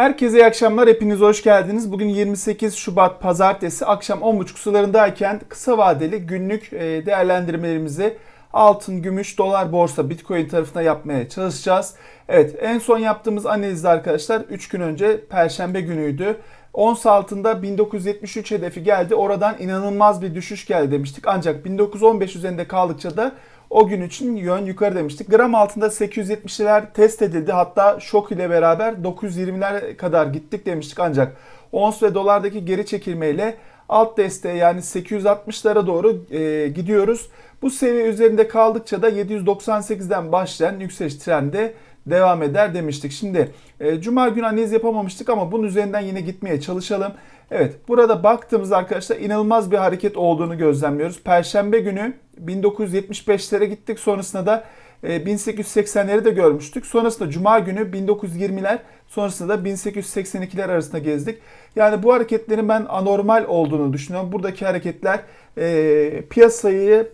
Herkese iyi akşamlar. Hepiniz hoş geldiniz. Bugün 28 Şubat Pazartesi akşam 10.30 sularındayken kısa vadeli günlük e, değerlendirmelerimizi altın, gümüş, dolar, borsa, bitcoin tarafına yapmaya çalışacağız. Evet en son yaptığımız analizde arkadaşlar 3 gün önce Perşembe günüydü. Ons altında 1973 hedefi geldi. Oradan inanılmaz bir düşüş geldi demiştik. Ancak 1915 üzerinde kaldıkça da o gün için yön yukarı demiştik. Gram altında 870'ler test edildi. Hatta şok ile beraber 920'ler kadar gittik demiştik. Ancak ons ve dolardaki geri çekilmeyle alt desteğe yani 860'lara doğru e, gidiyoruz. Bu seviye üzerinde kaldıkça da 798'den başlayan yükseliş trendi devam eder demiştik. Şimdi e, Cuma günü analiz yapamamıştık ama bunun üzerinden yine gitmeye çalışalım. Evet burada baktığımızda arkadaşlar inanılmaz bir hareket olduğunu gözlemliyoruz. Perşembe günü 1975'lere gittik sonrasında da 1880'leri de görmüştük. Sonrasında Cuma günü 1920'ler sonrasında da 1882'ler arasında gezdik. Yani bu hareketlerin ben anormal olduğunu düşünüyorum. Buradaki hareketler e, piyasayı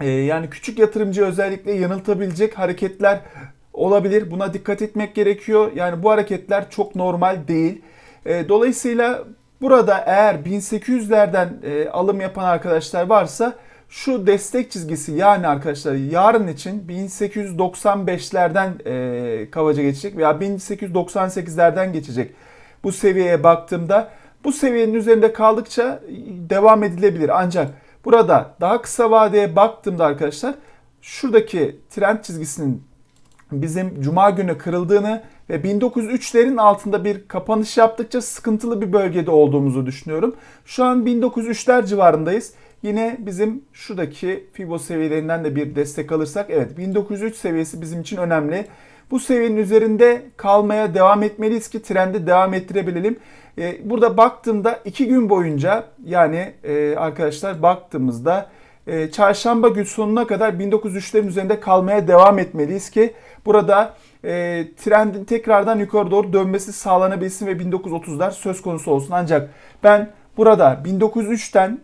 e, yani küçük yatırımcı özellikle yanıltabilecek hareketler olabilir. Buna dikkat etmek gerekiyor. Yani bu hareketler çok normal değil. E, dolayısıyla burada eğer 1800'lerden e, alım yapan arkadaşlar varsa şu destek çizgisi yani arkadaşlar yarın için 1895'lerden e, kavaca geçecek veya 1898'lerden geçecek. Bu seviyeye baktığımda bu seviyenin üzerinde kaldıkça devam edilebilir. Ancak burada daha kısa vadeye baktığımda arkadaşlar şuradaki trend çizgisinin bizim cuma günü kırıldığını ve 1903'lerin altında bir kapanış yaptıkça sıkıntılı bir bölgede olduğumuzu düşünüyorum. Şu an 1903'ler civarındayız. Yine bizim şuradaki Fibo seviyelerinden de bir destek alırsak evet 1903 seviyesi bizim için önemli. Bu seviyenin üzerinde kalmaya devam etmeliyiz ki trendi devam ettirebilelim. Ee, burada baktığımda 2 gün boyunca yani e, arkadaşlar baktığımızda e, çarşamba gün sonuna kadar 1903'lerin üzerinde kalmaya devam etmeliyiz ki burada e, trendin tekrardan yukarı doğru dönmesi sağlanabilsin ve 1930'lar söz konusu olsun. Ancak ben burada 1903'ten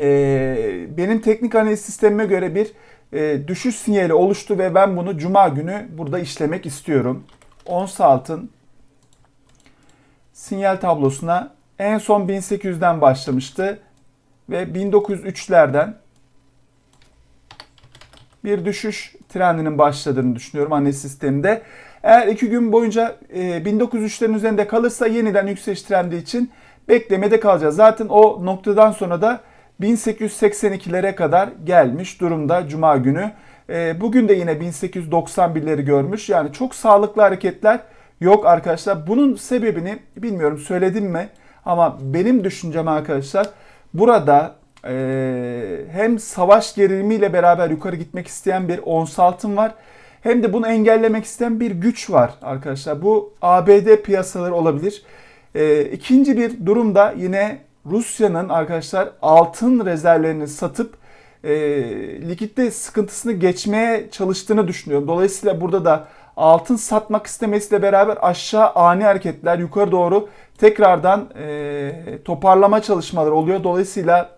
e, benim teknik analiz sistemime göre bir e, düşüş sinyali oluştu ve ben bunu cuma günü burada işlemek istiyorum. Ons altın sinyal tablosuna en son 1800'den başlamıştı ve 1903'lerden bir düşüş trendinin başladığını düşünüyorum analiz sisteminde. Eğer iki gün boyunca e, 1903'lerin üzerinde kalırsa yeniden yükseliş trendi için beklemede kalacağız. Zaten o noktadan sonra da 1882'lere kadar gelmiş durumda Cuma günü. E, bugün de yine 1891'leri görmüş. Yani çok sağlıklı hareketler yok arkadaşlar. Bunun sebebini bilmiyorum söyledim mi ama benim düşüncem arkadaşlar burada e, hem savaş gerilimiyle beraber yukarı gitmek isteyen bir ons altın var. Hem de bunu engellemek isteyen bir güç var arkadaşlar. Bu ABD piyasaları olabilir. E, ikinci bir durumda yine Rusya'nın arkadaşlar altın rezervlerini satıp e, likitte sıkıntısını geçmeye çalıştığını düşünüyorum. Dolayısıyla burada da altın satmak istemesiyle beraber aşağı ani hareketler yukarı doğru tekrardan e, toparlama çalışmaları oluyor. Dolayısıyla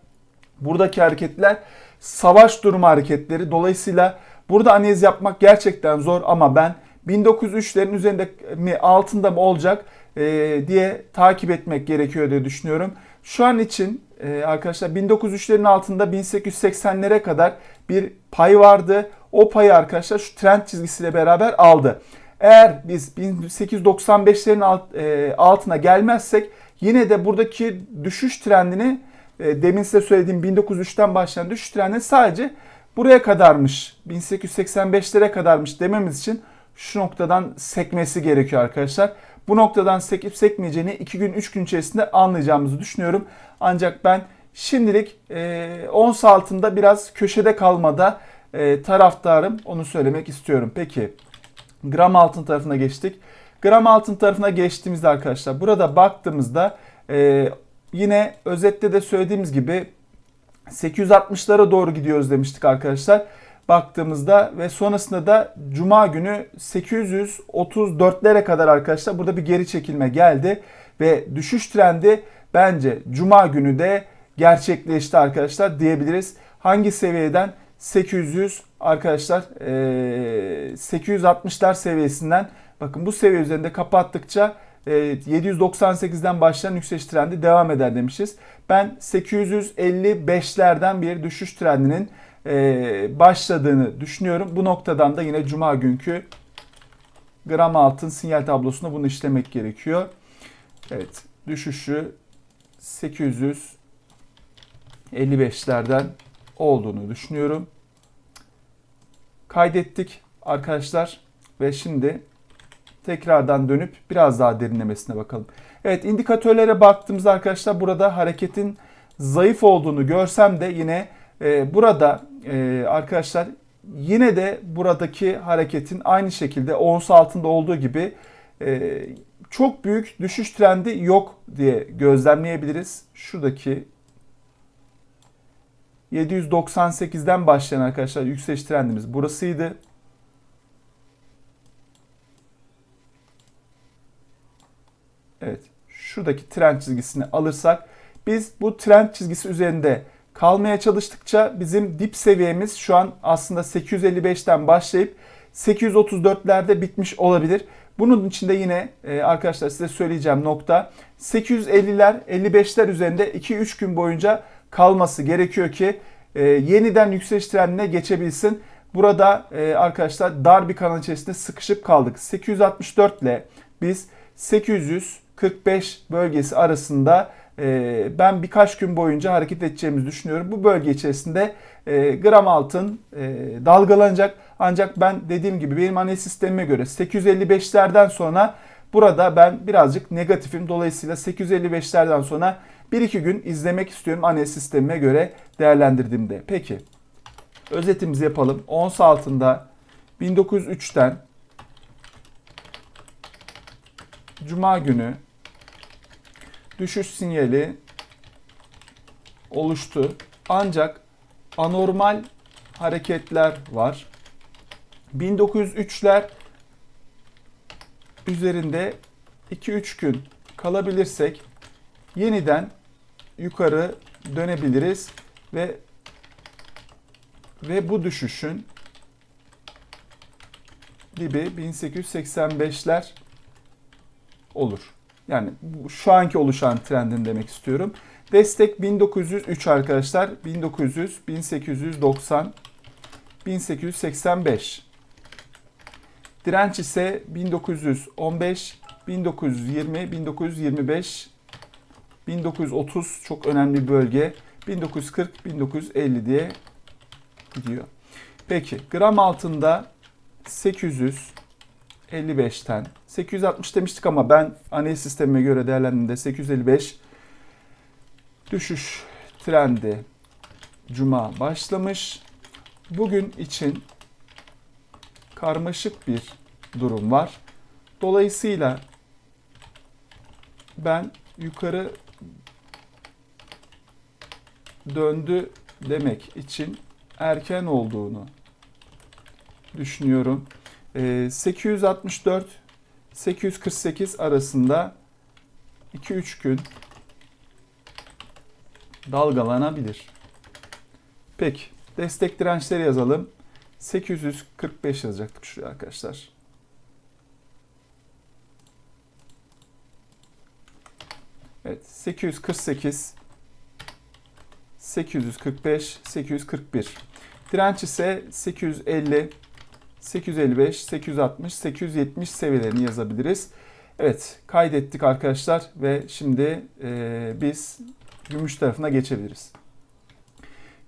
buradaki hareketler savaş durumu hareketleri. Dolayısıyla burada analiz yapmak gerçekten zor ama ben 1903'lerin üzerinde mi altında mı olacak e, diye takip etmek gerekiyor diye düşünüyorum. Şu an için e, arkadaşlar 1903'lerin altında 1880'lere kadar bir pay vardı. O payı arkadaşlar şu trend çizgisiyle beraber aldı. Eğer biz 1895'lerin alt, e, altına gelmezsek yine de buradaki düşüş trendini e, demin size söylediğim 1903'ten başlayan düşüş trendi sadece buraya kadarmış. 1885'lere kadarmış dememiz için şu noktadan sekmesi gerekiyor arkadaşlar. Bu noktadan sekip sekmeyeceğini 2 gün 3 gün içerisinde anlayacağımızı düşünüyorum. Ancak ben şimdilik e, ons altında biraz köşede kalmada e, taraftarım. Onu söylemek istiyorum. Peki gram altın tarafına geçtik. Gram altın tarafına geçtiğimizde arkadaşlar burada baktığımızda e, yine özette de söylediğimiz gibi 860'lara doğru gidiyoruz demiştik arkadaşlar baktığımızda ve sonrasında da Cuma günü 834'lere kadar arkadaşlar burada bir geri çekilme geldi ve düşüş trendi bence Cuma günü de gerçekleşti arkadaşlar diyebiliriz. Hangi seviyeden? 800 arkadaşlar 860'lar seviyesinden bakın bu seviye üzerinde kapattıkça e, 798'den başlayan yükseliş trendi devam eder demişiz. Ben 855'lerden bir düşüş trendinin e, başladığını düşünüyorum. Bu noktadan da yine cuma günkü gram altın sinyal tablosunda bunu işlemek gerekiyor. Evet düşüşü 855'lerden olduğunu düşünüyorum. Kaydettik arkadaşlar ve şimdi tekrardan dönüp biraz daha derinlemesine bakalım. Evet indikatörlere baktığımızda arkadaşlar burada hareketin zayıf olduğunu görsem de yine e, burada e, arkadaşlar yine de buradaki hareketin aynı şekilde ons altında olduğu gibi e, çok büyük düşüş trendi yok diye gözlemleyebiliriz. Şuradaki 798'den başlayan arkadaşlar yükseliş trendimiz burasıydı. Evet. Şuradaki trend çizgisini alırsak biz bu trend çizgisi üzerinde kalmaya çalıştıkça bizim dip seviyemiz şu an aslında 855'ten başlayıp 834'lerde bitmiş olabilir. Bunun için de yine e, arkadaşlar size söyleyeceğim nokta 850'ler 55'ler üzerinde 2-3 gün boyunca kalması gerekiyor ki e, yeniden yükseliş trendine geçebilsin. Burada e, arkadaşlar dar bir kanal içerisinde sıkışıp kaldık. 864 ile biz 845 bölgesi arasında ben birkaç gün boyunca hareket edeceğimizi düşünüyorum. Bu bölge içerisinde gram altın dalgalanacak. Ancak ben dediğim gibi benim analiz sistemime göre 855'lerden sonra burada ben birazcık negatifim. Dolayısıyla 855'lerden sonra 1-2 gün izlemek istiyorum analiz sistemime göre değerlendirdiğimde. Peki özetimizi yapalım. Ons altında 1903'ten Cuma günü düşüş sinyali oluştu. Ancak anormal hareketler var. 1903'ler üzerinde 2-3 gün kalabilirsek yeniden yukarı dönebiliriz ve ve bu düşüşün dibi 1885'ler olur. Yani şu anki oluşan trendin demek istiyorum. Destek 1903 arkadaşlar. 1900, 1890, 1885. Direnç ise 1915, 1920, 1925, 1930 çok önemli bir bölge. 1940, 1950 diye gidiyor. Peki gram altında 855'ten 860 demiştik ama ben analiz sistemime göre değerlendiğimde 855 düşüş trendi cuma başlamış. Bugün için karmaşık bir durum var. Dolayısıyla ben yukarı döndü demek için erken olduğunu düşünüyorum. 864 848 arasında 2-3 gün dalgalanabilir. Peki destek dirençleri yazalım. 845 yazacaktık şuraya arkadaşlar. Evet 848 845 841 direnç ise 850 855 860 870 seviyelerini yazabiliriz. Evet kaydettik arkadaşlar ve şimdi e, biz gümüş tarafına geçebiliriz.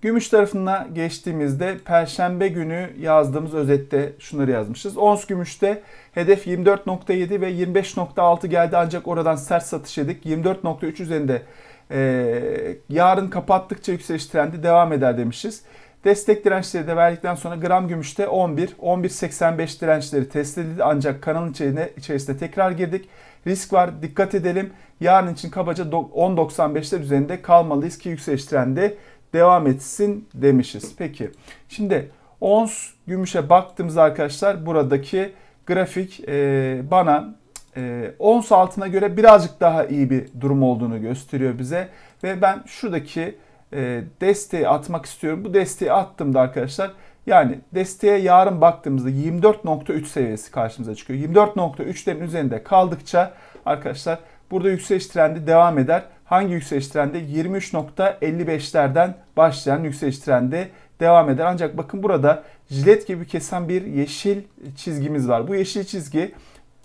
Gümüş tarafına geçtiğimizde perşembe günü yazdığımız özette şunları yazmışız. Ons gümüşte hedef 24.7 ve 25.6 geldi ancak oradan sert satış yedik. 24.3 üzerinde e, yarın kapattıkça yükseliş trendi devam eder demişiz. Destek dirençleri de verdikten sonra gram gümüşte 11, 11.85 dirençleri test edildi ancak kanalın içerisine, içerisine tekrar girdik. Risk var dikkat edelim. Yarın için kabaca 10.95'ler üzerinde kalmalıyız ki yükseliş trendi devam etsin demişiz. Peki şimdi ons gümüşe baktığımız arkadaşlar buradaki grafik e, bana e, ons altına göre birazcık daha iyi bir durum olduğunu gösteriyor bize. Ve ben şuradaki e, desteği atmak istiyorum. Bu desteği attığımda arkadaşlar Yani desteğe yarın baktığımızda 24.3 seviyesi karşımıza çıkıyor. 24.3'lerin üzerinde kaldıkça arkadaşlar burada yükseliş trendi devam eder. Hangi yükseliş trendi? 23.55'lerden başlayan yükseliş trendi devam eder. Ancak bakın burada jilet gibi kesen bir yeşil çizgimiz var. Bu yeşil çizgi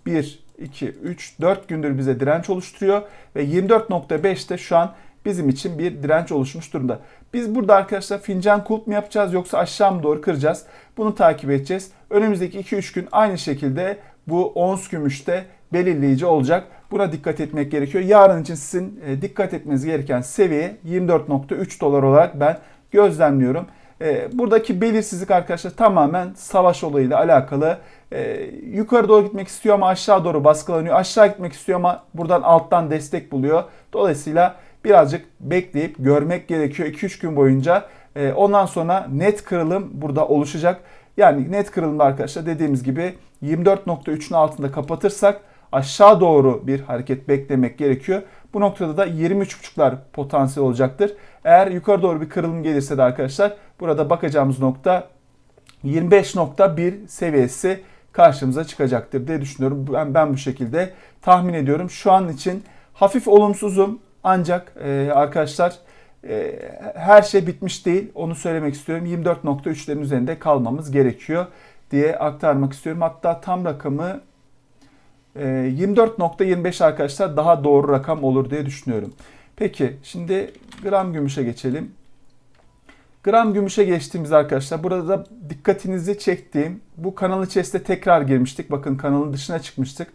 1, 2, 3, 4 gündür bize direnç oluşturuyor ve 24.5'te şu an bizim için bir direnç oluşmuş durumda. Biz burada arkadaşlar fincan kulp mu yapacağız yoksa aşağı mı doğru kıracağız? Bunu takip edeceğiz. Önümüzdeki 2-3 gün aynı şekilde bu ons gümüşte belirleyici olacak. Buna dikkat etmek gerekiyor. Yarın için sizin e, dikkat etmeniz gereken seviye 24.3 dolar olarak ben gözlemliyorum. E, buradaki belirsizlik arkadaşlar tamamen savaş olayıyla alakalı. E, yukarı doğru gitmek istiyor ama aşağı doğru baskılanıyor. Aşağı gitmek istiyor ama buradan alttan destek buluyor. Dolayısıyla birazcık bekleyip görmek gerekiyor 2-3 gün boyunca. Ondan sonra net kırılım burada oluşacak. Yani net kırılımda arkadaşlar dediğimiz gibi 24.3'ün altında kapatırsak aşağı doğru bir hareket beklemek gerekiyor. Bu noktada da 23.5'lar potansiyel olacaktır. Eğer yukarı doğru bir kırılım gelirse de arkadaşlar burada bakacağımız nokta 25.1 seviyesi karşımıza çıkacaktır diye düşünüyorum. Ben, ben bu şekilde tahmin ediyorum. Şu an için hafif olumsuzum ancak e, arkadaşlar e, her şey bitmiş değil. Onu söylemek istiyorum. 24.3'lerin üzerinde kalmamız gerekiyor diye aktarmak istiyorum. Hatta tam rakamı 24.25 ee, arkadaşlar daha doğru rakam olur diye düşünüyorum. Peki şimdi gram gümüşe geçelim. Gram gümüşe geçtiğimiz arkadaşlar burada da dikkatinizi çektiğim bu kanal içerisinde tekrar girmiştik. Bakın kanalın dışına çıkmıştık.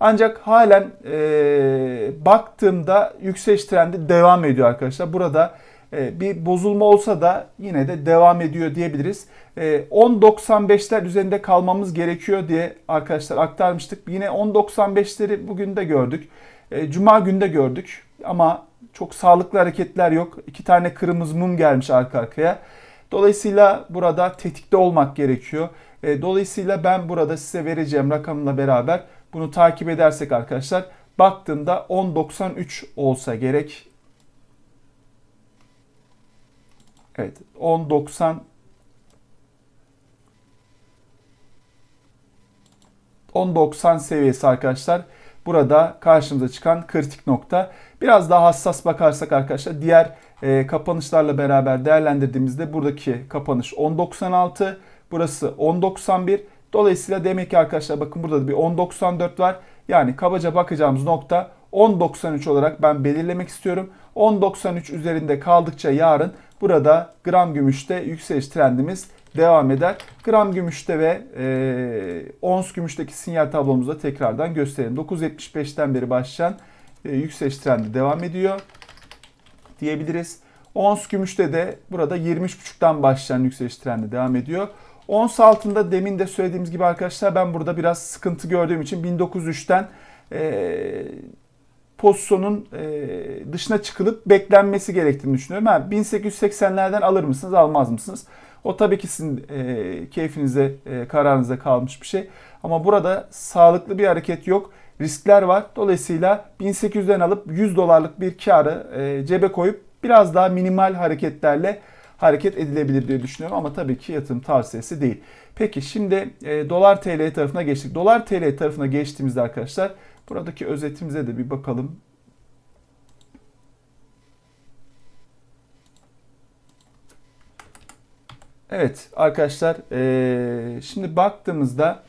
Ancak halen e, baktığımda yükseliş trendi devam ediyor arkadaşlar. Burada e, bir bozulma olsa da yine de devam ediyor diyebiliriz. 10.95'ler e, üzerinde kalmamız gerekiyor diye arkadaşlar aktarmıştık. Yine 10.95'leri bugün de gördük. E, Cuma günde gördük ama çok sağlıklı hareketler yok. İki tane kırmızı mum gelmiş arka arkaya. Dolayısıyla burada tetikte olmak gerekiyor. Dolayısıyla ben burada size vereceğim rakamla beraber bunu takip edersek arkadaşlar baktığımda 10.93 olsa gerek Evet 10.90 10.90 seviyesi arkadaşlar. Burada karşımıza çıkan kritik nokta. Biraz daha hassas bakarsak arkadaşlar diğer e, kapanışlarla beraber değerlendirdiğimizde buradaki kapanış 10.96 burası 10.91 Dolayısıyla demek ki arkadaşlar bakın burada da bir 10.94 var. Yani kabaca bakacağımız nokta 10.93 olarak ben belirlemek istiyorum. 10.93 üzerinde kaldıkça yarın Burada gram gümüşte yükseliş trendimiz devam eder. Gram gümüşte ve e, ons gümüşteki sinyal tablomuzda tekrardan gösterelim. 9.75'ten beri başlayan e, yükseliş trendi devam ediyor diyebiliriz. Ons gümüşte de burada 23.5'tan başlayan yükseliş trendi devam ediyor. Ons altında demin de söylediğimiz gibi arkadaşlar ben burada biraz sıkıntı gördüğüm için 1903'ten e, pozisyonun e, dışına çıkılıp beklenmesi gerektiğini düşünüyorum. Ha, 1880'lerden alır mısınız, almaz mısınız? O tabii ki sizin e, keyfinize, e, kararınıza kalmış bir şey. Ama burada sağlıklı bir hareket yok. Riskler var. Dolayısıyla 1800'den alıp 100 dolarlık bir karı e, cebe koyup biraz daha minimal hareketlerle hareket edilebilir diye düşünüyorum. Ama tabii ki yatırım tavsiyesi değil. Peki şimdi e, dolar TL tarafına geçtik. Dolar TL tarafına geçtiğimizde arkadaşlar Buradaki özetimize de bir bakalım. Evet arkadaşlar ee, şimdi baktığımızda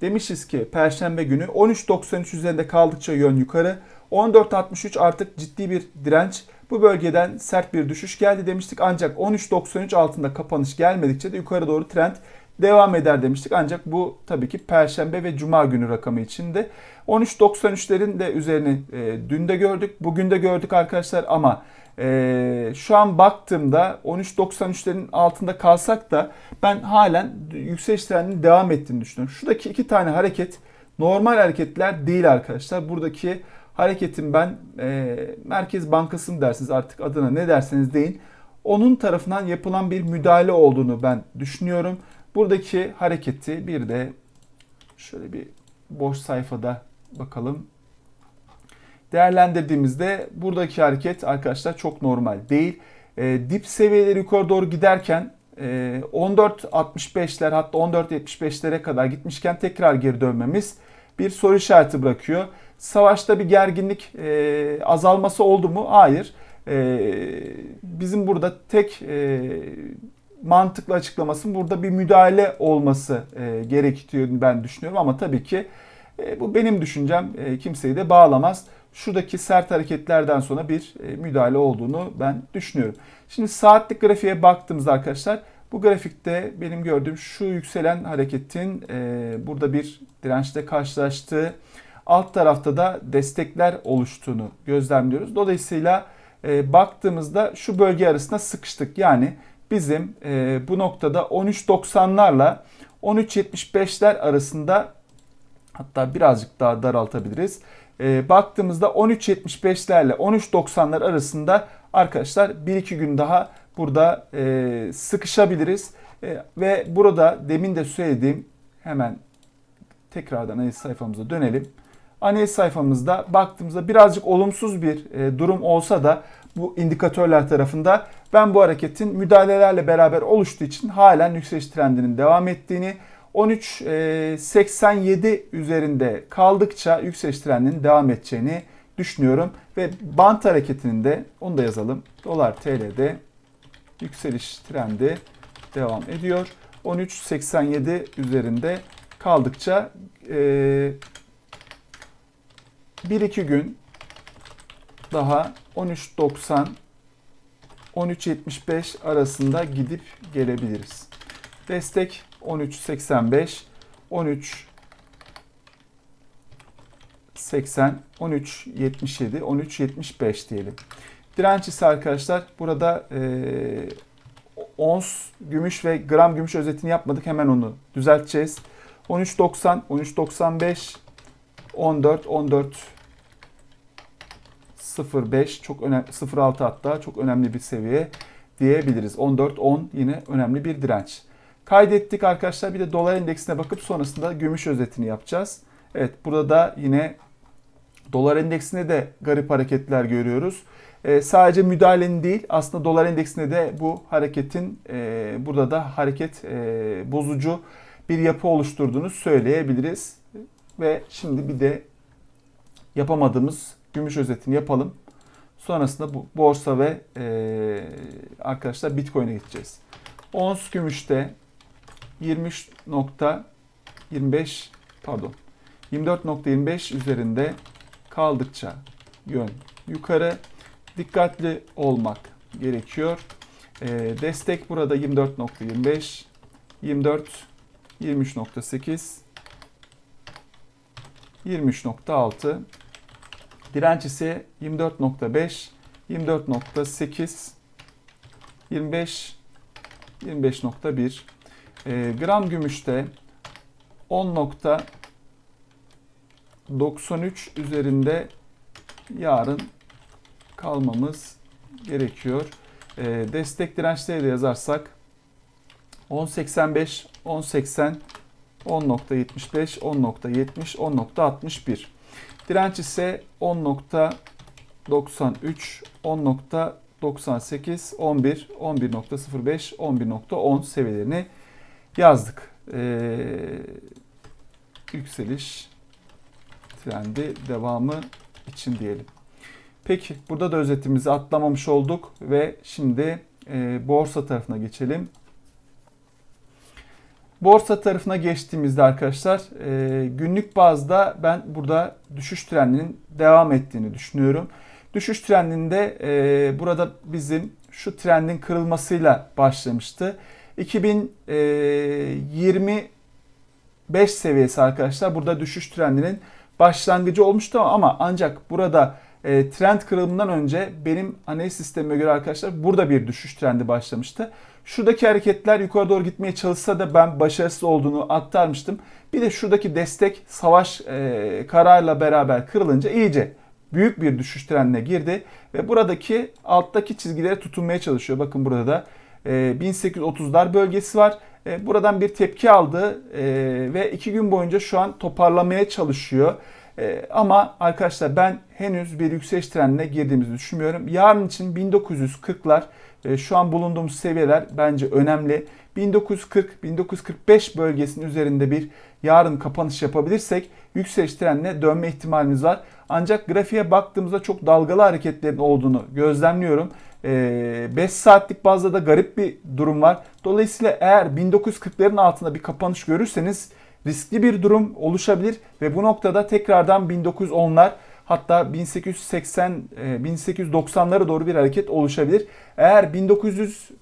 demişiz ki Perşembe günü 13.93 üzerinde kaldıkça yön yukarı 14.63 artık ciddi bir direnç. Bu bölgeden sert bir düşüş geldi demiştik ancak 13.93 altında kapanış gelmedikçe de yukarı doğru trend devam eder demiştik. Ancak bu tabii ki Perşembe ve Cuma günü rakamı içinde. 13.93'lerin de üzerini e, dün de gördük, bugün de gördük arkadaşlar ama e, şu an baktığımda 13.93'lerin altında kalsak da ben halen yükseliş trendinin devam ettiğini düşünüyorum. Şuradaki iki tane hareket normal hareketler değil arkadaşlar. Buradaki hareketin ben e, Merkez Bankası mı dersiniz artık adına ne derseniz deyin. Onun tarafından yapılan bir müdahale olduğunu ben düşünüyorum. Buradaki hareketi bir de şöyle bir boş sayfada bakalım. Değerlendirdiğimizde buradaki hareket arkadaşlar çok normal değil. E, dip seviyeleri yukarı doğru giderken e, 14.65'ler hatta 14.75'lere kadar gitmişken tekrar geri dönmemiz bir soru işareti bırakıyor. Savaşta bir gerginlik e, azalması oldu mu? Hayır. E, bizim burada tek e, mantıklı açıklaması burada bir müdahale olması e, gerekiyor ben düşünüyorum ama tabii ki e, bu benim düşüncem e, kimseyi de bağlamaz. Şuradaki sert hareketlerden sonra bir e, müdahale olduğunu ben düşünüyorum. Şimdi saatlik grafiğe baktığımızda arkadaşlar bu grafikte benim gördüğüm şu yükselen hareketin e, burada bir dirençle karşılaştığı alt tarafta da destekler oluştuğunu gözlemliyoruz. Dolayısıyla e, baktığımızda şu bölge arasında sıkıştık. Yani bizim bu noktada 13.90'larla 13.75'ler arasında hatta birazcık daha daraltabiliriz. E, baktığımızda 13.75'lerle 13.90'lar arasında arkadaşlar 1-2 gün daha burada e, sıkışabiliriz. E, ve burada demin de söylediğim hemen tekrardan analiz sayfamıza dönelim. Analiz sayfamızda baktığımızda birazcık olumsuz bir e, durum olsa da bu indikatörler tarafında ben bu hareketin müdahalelerle beraber oluştuğu için halen yükseliş trendinin devam ettiğini 13.87 üzerinde kaldıkça yükseliş trendinin devam edeceğini düşünüyorum. Ve bant hareketinin de onu da yazalım. Dolar TL'de yükseliş trendi devam ediyor. 13.87 üzerinde kaldıkça e, 1-2 gün daha 13.90 13.75 arasında gidip gelebiliriz. Destek 13.85 13 80 13.77 13.75 diyelim. Direnç ise arkadaşlar burada e, ons gümüş ve gram gümüş özetini yapmadık. Hemen onu düzelteceğiz. 13.90 13.95 14 14 0.5 çok önemli 0.6 hatta çok önemli bir seviye diyebiliriz. 14-10 yine önemli bir direnç. Kaydettik arkadaşlar. Bir de dolar endeksine bakıp sonrasında gümüş özetini yapacağız. Evet burada da yine dolar endeksinde de garip hareketler görüyoruz. E, sadece müdahalenin değil aslında dolar endeksinde de bu hareketin e, burada da hareket e, bozucu bir yapı oluşturduğunu söyleyebiliriz. Ve şimdi bir de yapamadığımız gümüş özetini yapalım. Sonrasında bu borsa ve e, arkadaşlar Bitcoin'e gideceğiz. Ons gümüşte 20.25 pardon 24.25 üzerinde kaldıkça yön yukarı dikkatli olmak gerekiyor. E, destek burada 24.25 24 23.8 23.6 Direnç ise 24.5, 24.8, 25, 25.1. E, gram gümüşte 10.93 üzerinde yarın kalmamız gerekiyor. E, destek dirençleri de yazarsak 10.85, 10.80, 10.75, 10.70, 10.61. Direnç ise 10.93, 10.98, 11, 11.05, 11.10 seviyelerini yazdık. Ee, yükseliş trendi devamı için diyelim. Peki burada da özetimizi atlamamış olduk ve şimdi e, borsa tarafına geçelim. Borsa tarafına geçtiğimizde arkadaşlar e, günlük bazda ben burada düşüş trendinin devam ettiğini düşünüyorum. Düşüş trendinde e, burada bizim şu trendin kırılmasıyla başlamıştı. 2025 e, seviyesi arkadaşlar burada düşüş trendinin başlangıcı olmuştu ama ancak burada e, trend kırılımından önce benim analiz sistemime göre arkadaşlar burada bir düşüş trendi başlamıştı. Şuradaki hareketler yukarı doğru gitmeye çalışsa da ben başarısız olduğunu aktarmıştım. Bir de şuradaki destek savaş e, kararla beraber kırılınca iyice büyük bir düşüş trendine girdi. Ve buradaki alttaki çizgilere tutunmaya çalışıyor. Bakın burada da 1830'lar bölgesi var. E, buradan bir tepki aldı e, ve iki gün boyunca şu an toparlamaya çalışıyor. Ama arkadaşlar ben henüz bir yükseliş trendine girdiğimizi düşünmüyorum. Yarın için 1940'lar e, şu an bulunduğumuz seviyeler bence önemli. 1940-1945 bölgesinin üzerinde bir yarın kapanış yapabilirsek yükseliş trendine dönme ihtimalimiz var. Ancak grafiğe baktığımızda çok dalgalı hareketlerin olduğunu gözlemliyorum. 5 saatlik bazda da garip bir durum var. Dolayısıyla eğer 1940'ların altında bir kapanış görürseniz riskli bir durum oluşabilir ve bu noktada tekrardan 1910'lar hatta 1880 1890'lara doğru bir hareket oluşabilir. Eğer 1940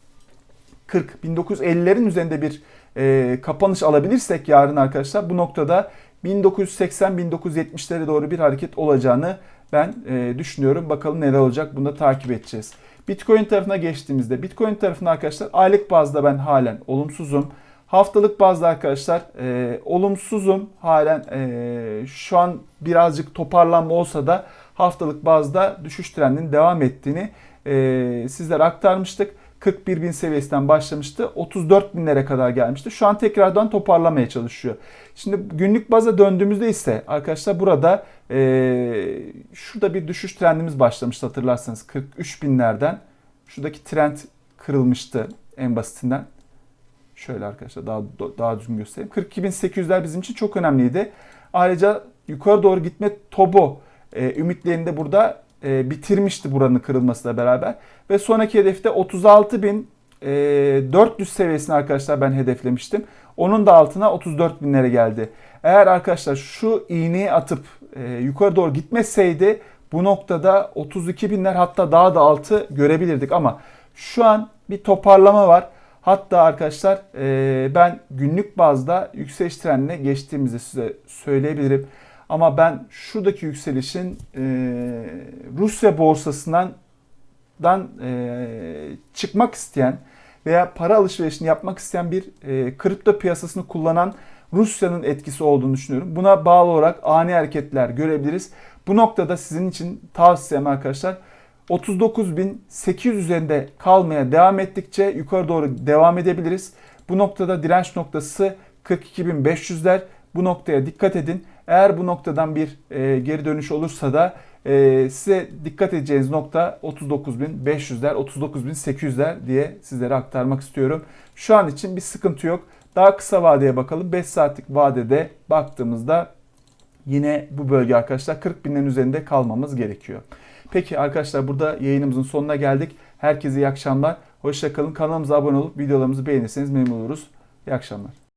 1950'lerin üzerinde bir e, kapanış alabilirsek yarın arkadaşlar bu noktada 1980-1970'lere doğru bir hareket olacağını ben e, düşünüyorum. Bakalım neler olacak bunu da takip edeceğiz. Bitcoin tarafına geçtiğimizde Bitcoin tarafında arkadaşlar aylık bazda ben halen olumsuzum. Haftalık bazda arkadaşlar e, olumsuzum halen e, şu an birazcık toparlanma olsa da haftalık bazda düşüş trendinin devam ettiğini e, sizlere aktarmıştık. 41 bin seviyesinden başlamıştı. 34 binlere kadar gelmişti. Şu an tekrardan toparlamaya çalışıyor. Şimdi günlük baza döndüğümüzde ise arkadaşlar burada e, şurada bir düşüş trendimiz başlamıştı hatırlarsanız 43 binlerden. Şuradaki trend kırılmıştı en basitinden. Şöyle arkadaşlar daha daha düzgün göstereyim. 42.800'ler bizim için çok önemliydi. Ayrıca yukarı doğru gitme tobo e, ümitlerini de burada e, bitirmişti buranın kırılmasıyla beraber. Ve sonraki hedefte 36.400 e, seviyesini arkadaşlar ben hedeflemiştim. Onun da altına 34 binlere geldi. Eğer arkadaşlar şu iğneyi atıp e, yukarı doğru gitmeseydi bu noktada 32 binler hatta daha da altı görebilirdik ama şu an bir toparlama var. Hatta arkadaşlar e, ben günlük bazda yükseliş trendine geçtiğimizi size söyleyebilirim. Ama ben şuradaki yükselişin e, Rusya borsasından dan e, çıkmak isteyen veya para alışverişini yapmak isteyen bir e, kripto piyasasını kullanan Rusya'nın etkisi olduğunu düşünüyorum. Buna bağlı olarak ani hareketler görebiliriz. Bu noktada sizin için tavsiyem arkadaşlar 39.800 üzerinde kalmaya devam ettikçe yukarı doğru devam edebiliriz. Bu noktada direnç noktası 42.500'ler. Bu noktaya dikkat edin. Eğer bu noktadan bir e, geri dönüş olursa da e, size dikkat edeceğiniz nokta 39.500'ler, 39.800'ler diye sizlere aktarmak istiyorum. Şu an için bir sıkıntı yok. Daha kısa vadeye bakalım. 5 saatlik vadede baktığımızda yine bu bölge arkadaşlar 40 binlerin üzerinde kalmamız gerekiyor. Peki arkadaşlar burada yayınımızın sonuna geldik. Herkese iyi akşamlar. Hoşçakalın. Kanalımıza abone olup videolarımızı beğenirseniz memnun oluruz. İyi akşamlar.